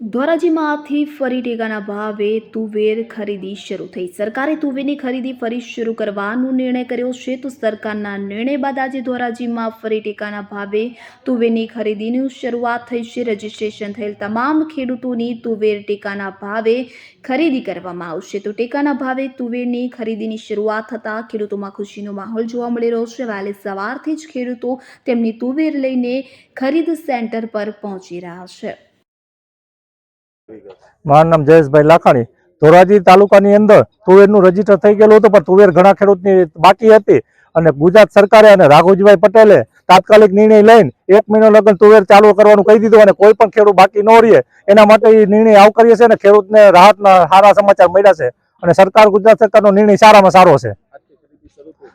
ધોરાજીમાંથી ફરી ટેકાના ભાવે તુવેર ખરીદી શરૂ થઈ. સરકારે તુવેરની ખરીદી ફરી શરૂ કરવાનો નિર્ણય કર્યો છે. તો સરકારના નિર્ણય બાદ આજે ધોરાજીમાં ફરી ટેકાના ભાવે તુવેરની ખરીદીની શરૂઆત થઈ છે. રજીસ્ટ્રેશન થયેલ તમામ ખેડૂતોની તુવેર ટેકાના ભાવે ખરીદી કરવામાં આવશે. તો ટેકાના ભાવે તુવેરની ખરીદીની શરૂઆત થતાં ખેડૂતોમાં ખુશીનો માહોલ જોવા મળી રહ્યો છે. વહેલી સવારથી જ ખેડૂતો તેમની તુવેર લઈને ખરીદ સેન્ટર પર પહોંચી રહ્યા છે. મારું નામ જયેશભાઈ લાખાણી. ધોરાજી તાલુકાની અંદર તુવેરનું રજિસ્ટર થઈ ગયેલું હતું, પણ તુવેર ઘણા ખેડૂતની બાકી હતી. અને ગુજરાત સરકારે અને રાઘુજીભાઈ પટેલે તાત્કાલિક નિર્ણય લઈને એક મહિનો લગન તુવેર ચાલુ કરવાનું કહી દીધું અને કોઈ પણ ખેડૂત બાકી ન રહે. એના માટે એ નિર્ણય આવકારીએ છે અને ખેડૂતને રાહતના સારા સમાચાર મળ્યા છે. અને સરકાર ગુજરાત સરકારનો નિર્ણય સારામાં સારો છે.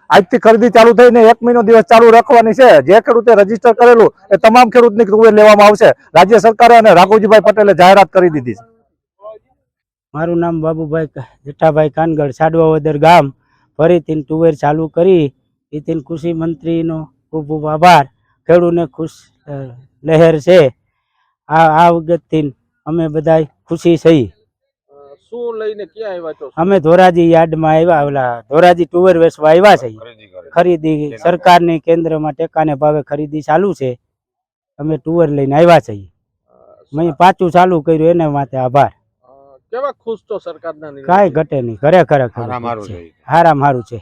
આજથી ખરીદી ચાલુ થઈને એક મહિનો દિવસ ચાલુ રાખવાની છે. જે ખેડૂતે રજિસ્ટર કરેલું એ તમામ ખેડૂતની તુવેર લેવામાં આવશે. રાજ્ય સરકારે અને રાઘુજીભાઈ પટેલે જાહેરાત કરી દીધી છે. મારું નામ બાબુભાઈ જેઠાભાઈ કાનગડ સાડવાવદર ગામ. ફરીથી તુવેર ચાલુ કરી. એથી કૃષિ મંત્રીનો ખૂબ ખૂબ આભાર. ખેડૂને ખુશ લહેર છે. આ આ વખતથી અમે બધા ખુશી થઈ શું લઈને ક્યાં આવ્યા છો? અમે ધોરાજી યાર્ડમાં આવ્યા ઓલા ધોરાજી તુવેર વેચવા આવ્યા છે. ખરીદી સરકારની કેન્દ્રમાં ટેકાને ભાવે ખરીદી ચાલુ છે. અમે ટુવર લઈને આવ્યા છીએ. મેં પાછું ચાલુ કર્યું એને માટે આભાર. કેવા ખુશ છો સરકારના? કાંઈ ઘટે નહીં ખરેખર હારા મારું હારામ હારું છે.